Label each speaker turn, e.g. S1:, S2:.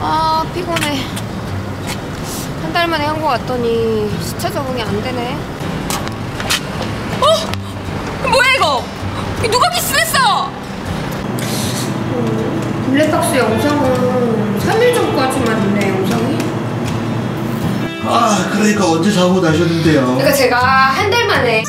S1: 아 피곤해. 한 달 만에 한국 왔더니 시차 적응이 안 되네. 어? 뭐야 이거? 누가 기스했어? 음, 블랙박스 영상은 3일 전까지만 있네 영상이.
S2: 아 그러니까 언제 사고 나셨는데요?
S1: 그러니까 제가 한 달 만에